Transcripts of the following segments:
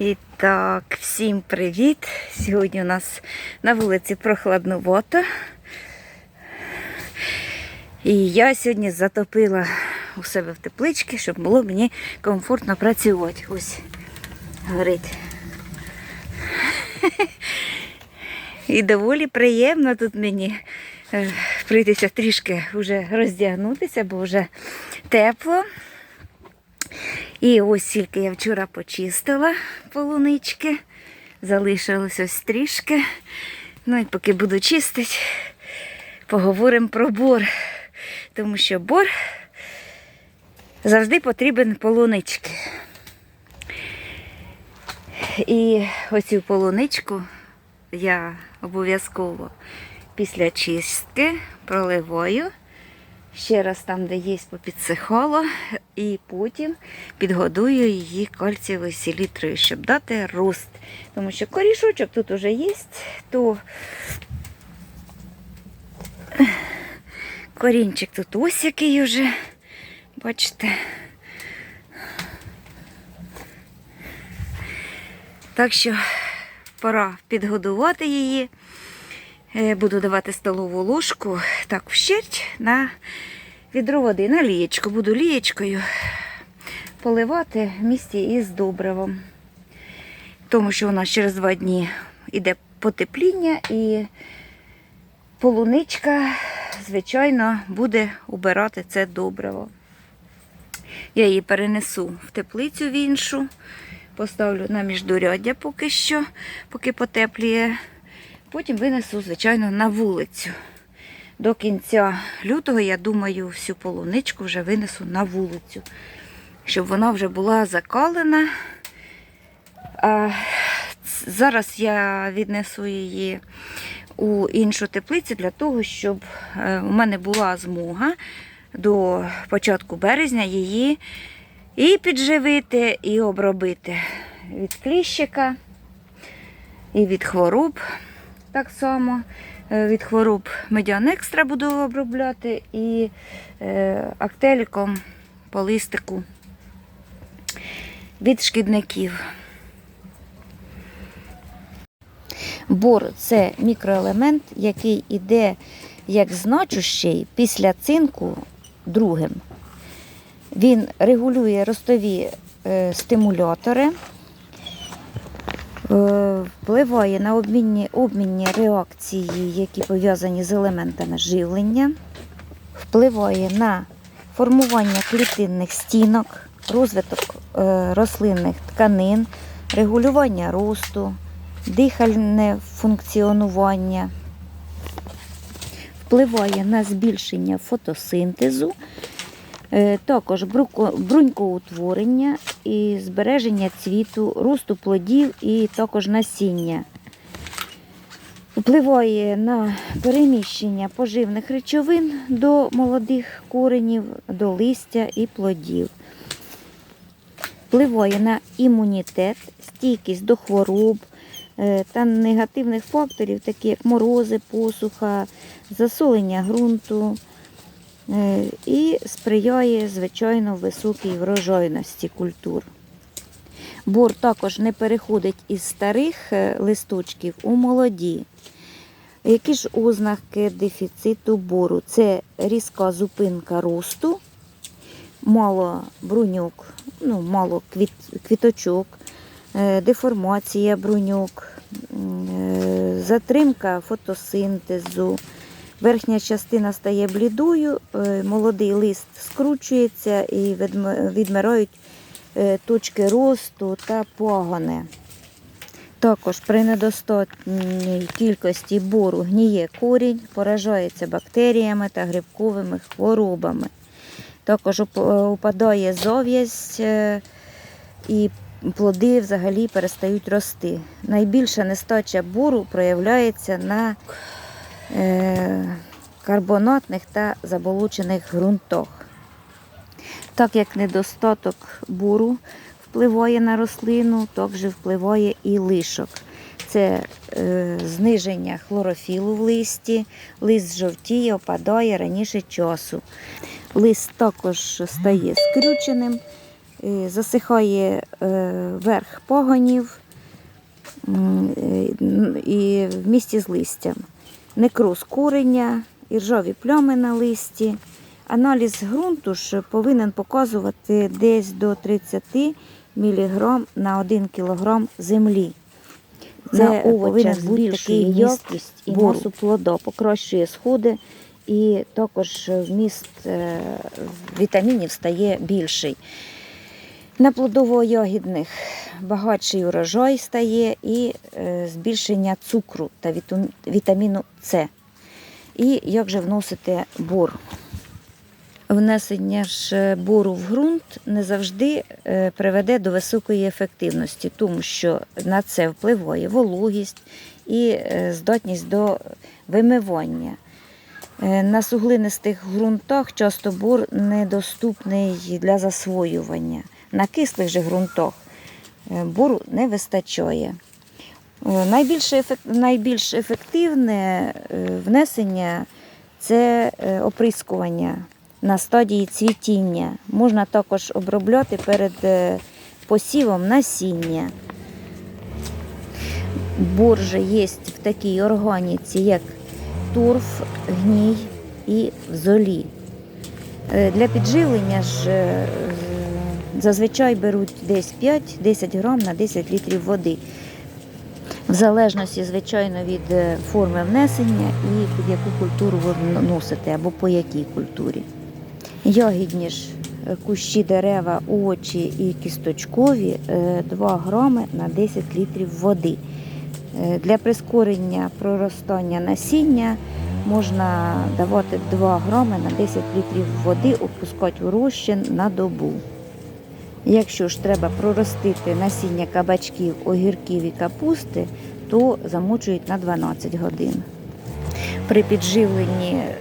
І так, всім привіт! Сьогодні у нас на вулиці прохладновато. І я сьогодні затопила у себе в тепличці, щоб було мені комфортно працювати. Ось горить. І доволі приємно тут мені е, прийдеться трішки вже роздягнутися, бо вже тепло. І ось тільки я вчора почистила полунички. Залишилось ось трішки. Ну і поки буду чистити, поговоримо про бор. Тому що бор завжди потрібен полунички. І оцю полуничку я обов'язково після чистки проливаю. Ще раз там, де є, попідсихало, і потім підгодую її кальцієвою селітрою, щоб дати рост. Тому що корішочок тут уже є, то корінчик тут ось який уже, бачите. Так що пора підгодувати її. Е, Буду давати столову ложку так вщерть на відро води, на лієчку. Буду лієчкою поливати в місті із добривом. Тому що у нас через два дні йде потепління і полуничка, звичайно, буде убирати це добриво. Я її перенесу в теплицю в іншу, поставлю на міждуряддя поки що, поки потепліє. Потім винесу, звичайно, на вулицю. До кінця лютого, я думаю, всю полуничку вже винесу на вулицю, щоб вона вже була закалена. А зараз я віднесу її у іншу теплицю для того, щоб е, у мене була змога до початку березня її і підживити, і обробити від кліщика і від хвороб. Так само е, від хвороб медіан екстра буду обробляти і е, актеліком по листику від шкідників. Бор це мікроелемент, який іде як значущий після цинку другим. Він регулює ростові е, стимулятори, впливає на обмінні, обмінні реакції, які пов'язані з елементами живлення, впливає на формування клітинних стінок, розвиток е, рослинних тканин, регулювання росту, дихальне функціонування, впливає на збільшення фотосинтезу, також бруко- брунькоутворення і збереження цвіту, росту плодів і також насіння. Впливає на переміщення поживних речовин до молодих коренів, до листя і плодів. Впливає на імунітет, стійкість до хвороб е, та негативних факторів, такі як морози, посуха, засолення ґрунту, е, і сприяє, звичайно, високій врожайності культур. Бор також не переходить із старих е, листочків у молоді. Які ж ознаки дефіциту бору? Це різка зупинка росту, мало бруньок, ну, мало квіт, квіточок, е, деформація бруньок, е, затримка фотосинтезу. Верхня частина стає блідою, е, молодий лист скручується і відмирають е, точки росту та пагони. Також при недостатній кількості бору гніє корінь, поражається бактеріями та грибковими хворобами. Також упадає зов'язь е, і плоди взагалі перестають рости. Найбільша нестача бору проявляється на е, карбонатних та заболочених ґрунтах. Так як недостаток бору впливає на рослину, так же впливає і лишок. Це е, зниження хлорофілу в листі, лист жовтіє, опадає раніше часу. Лист також стає скрюченим, е, засихає е, верх пагонів м, е, і в місті з листям. Некроз курення, іржаві плями на листі. Аналіз ґрунту ж повинен показувати десь до 30 мг на 1 кг землі. На Це повинен овочах бути такий якість і бору. масу плода, покращує сходи і також вміст е, вітамінів стає більший. На плодово-ягідних багатший урожай стає і е, збільшення цукру та вітаміну С. І як же вносити бор? Внесення ж е, бору в ґрунт не завжди е, приведе до високої ефективності, тому що на це впливає вологість і здатність до вимивання. На суглинистих ґрунтах часто бор недоступний для засвоювання. На кислих же ґрунтах е, бору не вистачає. Е, Найбільш, ефект, найбільш ефективне е, внесення це оприскування на стадії цвітіння. Можна також обробляти перед посівом насіння. Бор же є в такій органіці, як торф, гній і золі. Е, Для підживлення ж зазвичай беруть десь 5-10 грам на 10 літрів води. В залежності, звичайно, від е, форми внесення і під яку культуру ви носите або по якій культурі. Ягідні ж е, кущі дерева, овочі і кісточкові е, 2 грами на 10 літрів води. Е, Для прискорення проростання насіння можна давати 2 грами на 10 літрів води, опускати у розчин на добу. Якщо ж треба проростити насіння кабачків, огірків і капусти, то замочують на 12 годин. При підживленні е,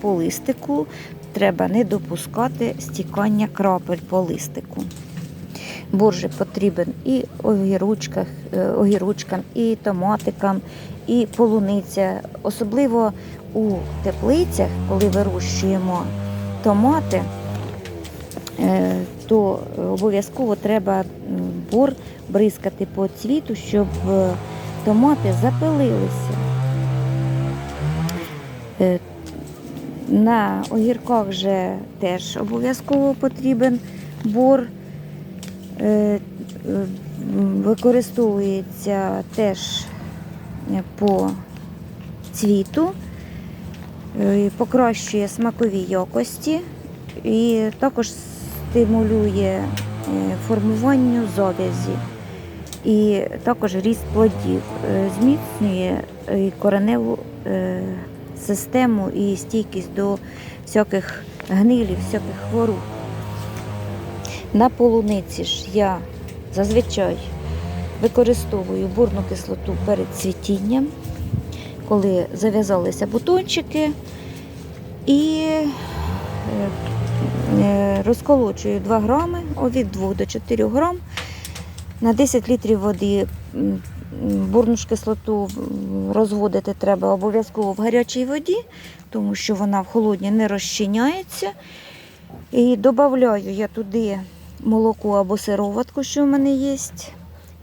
по листику треба не допускати стікання крапель по листику. Боржик потрібен і огірочках, е, огірочкам, і томатикам, і полуниця. Особливо у теплицях, коли вирощуємо томати, то обов'язково треба бор бризкати по цвіту, щоб е, томати запилилися. Е, На огірках же теж обов'язково потрібен бор. Е, е, Використовується теж е, по цвіту, е, покращує смакові якості і також стимулює е, формуванню зав'язі і також ріст плодів, Е, зміцнює е, кореневу систему і стійкість до всяких гнилів, всяких хвороб. На полуниці ж я зазвичай використовую бурну кислоту перед цвітінням, коли зав'язалися бутончики, і розколочую 2 грами, від 2 до 4 грам на 10 літрів води. Бурну ж кислоту розводити треба обов'язково в гарячій воді, тому що вона в холодній не розчиняється. І додаю я туди молоко або сироватку, що в мене є.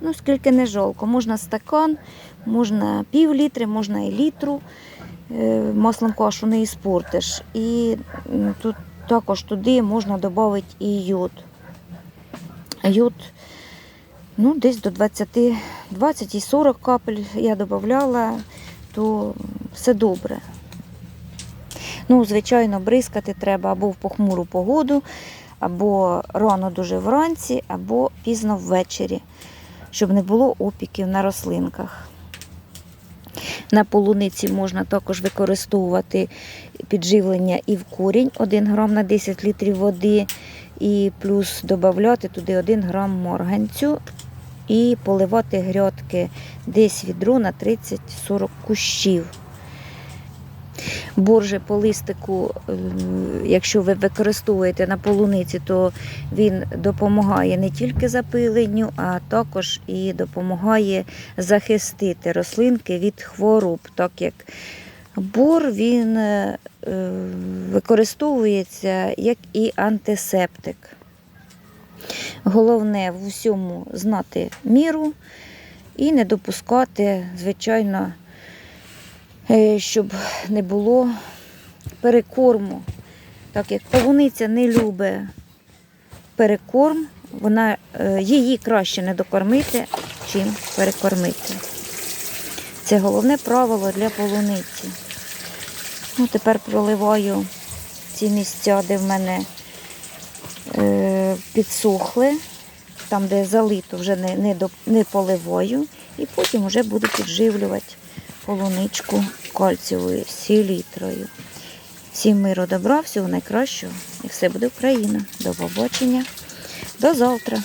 Ну, скільки не жалко. Можна стакан, можна пів літри, можна і літру. Е, Маслом кашу не іспортиш. І тут також туди можна додати і йод. Йод ну, десь до 20, 20 і 40 капель я додавала, то все добре. Ну, звичайно, бризкати треба або в похмуру погоду, або рано дуже вранці, або пізно ввечері, щоб не було опіків на рослинках. На полуниці можна також використовувати підживлення і в корінь. 1 грам на 10 літрів води, і плюс додати туди 1 грам морганцю. І поливати грядки десь відро на 30-40 кущів. Борже по листику, е, якщо ви використовуєте на полуниці, то він допомагає не тільки запиленню, а також і допомагає захистити рослинки від хвороб, так як бор він е, використовується як і антисептик. Головне в усьому знати міру і не допускати, звичайно, щоб не було перекорму. Так як полуниця не любить перекорм, вона, е, її краще не докормити, чим перекормити. Це головне правило для полуниці. Ну, тепер проливаю ці місця, де в мене е, підсохли, там, де залито, вже не, не, до, не поливаю. І потім вже буду підживлювати полуничку кальцієвою селітрою. Всім миру добра, всього найкращого. І все буде Україна. До побачення. До завтра.